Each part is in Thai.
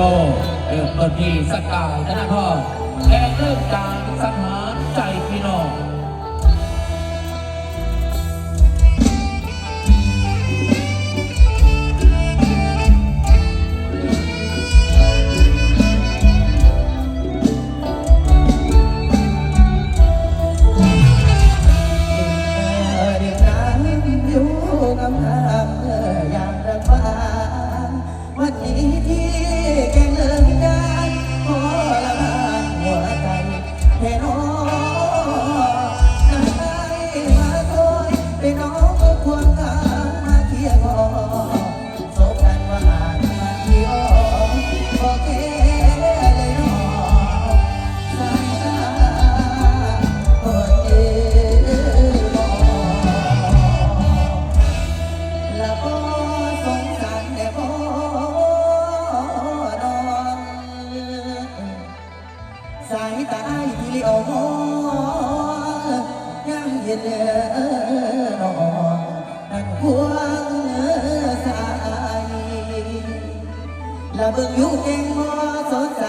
เริ่มต้นที่สกายธนาพรและเริ่มจากสังหา ยังเห็นน้องนั่งควงสายละเบิ่งอยู่เก่งบ่สนใจ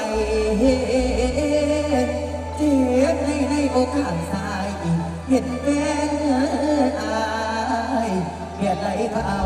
เจ็บในในอกข้างซ้ายเห็นเป็นอายเบียดไหลเขา